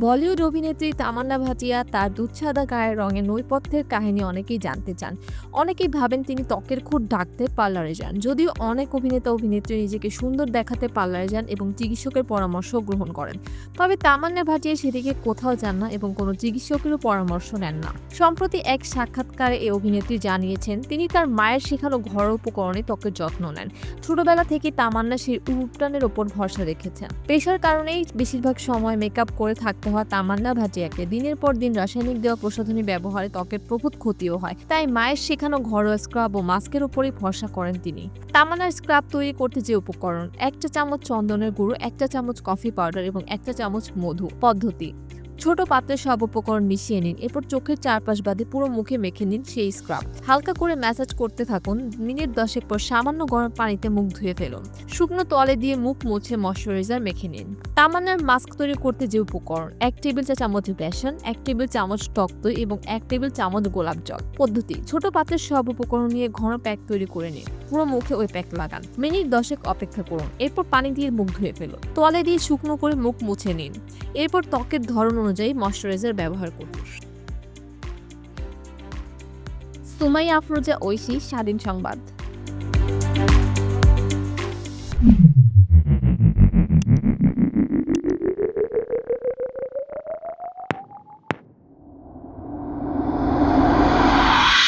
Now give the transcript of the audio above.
বলিউড অভিনেত্রী তামান্না ভাটিয়া তার দুচ্ছাদা গায়ের রঙে নৈপথ্যের কাহিনী অনেকেই জানতে চান। অনেকেই ভাবেন তিনি ত্বকের খুঁট ডাকতে পার্লারে যান। যদিও অনেক অভিনেতা অভিনেত্রী নিজেকে সুন্দর দেখাতে পার্লারে যান এবং চিকিৎসকের পরামর্শ গ্রহণ করেন। তবে তামান্না ভাটিয়া সেদিকে কোথাও যান না এবং কোনো চিকিৎসকেরও পরামর্শ নেন না। সম্প্রতি এক সাক্ষাৎকারে এই অভিনেত্রী জানিয়েছেন, তিনি তার মায়ের শেখানো ঘরোয়া উপকরণে ত্বকের যত্ন নেন। ছোটবেলা থেকে তামান্না সেই উপানের ওপর ভরসা রেখেছেন। পেশার কারণেই বেশিরভাগ সময় মেকআপ করে থাকতে হয় তামান্না ভাটিয়াকে দিনের পর দিন রাসায়নিক দেওয়া প্রসাধনী ব্যবহারে ত্বকের প্রভূত ক্ষতিও হয়। তাই মায়ের শেখানো ঘরোয়া স্ক্রাব ও মাস্কের উপরই ভরসা করেন তিনি। তামান্নার স্ক্রাব তৈরি করতে যে উপকরণ, একটা চামচ চন্দনের গুঁড়ো, একটা চামচ কফি পাউডার এবং একটা চামচ মধু পদ্ধতি। ছোট পাত্রে সব উপকরণ মিশিয়ে নিন। এরপর চোখের চারপাশ বাদে পুরো মুখে মেখে নিন সেই স্ক্রাব হালকা করে ম্যাসাজ করতে থাকুন। মিনিট দশেক পর সামান্য গরম পানিতে মুখ ধুয়ে ফেলুন। শুকনো তলে দিয়ে মুখ মুছে ময়শ্চারাইজার মেখে নিন। তামান্নার মাস্ক তৈরি করতে যে উপকরণ, এক টেবিল চা চামচ বেসন, এক টেবিল চামচ টক দই এবং এক টেবিল চামচ গোলাপ জল। পদ্ধতি, ছোট পাত্রের সব উপকরণ নিয়ে ঘন প্যাক তৈরি করে নিন। পুরো মুখে ওই প্যাক লাগান। মিনিট দশেক অপেক্ষা করুন। এরপর পানি দিয়ে মুখ ধুয়ে ফেলুন। তোয়ালে দিয়ে শুকনো করে মুখ মুছে নিন। এরপর ত্বকের ধরন অনুযায়ী ময়শ্চারাইজার ব্যবহার করুন সুমাই আফরোজা ঐশী স্বাধীন সংবাদ।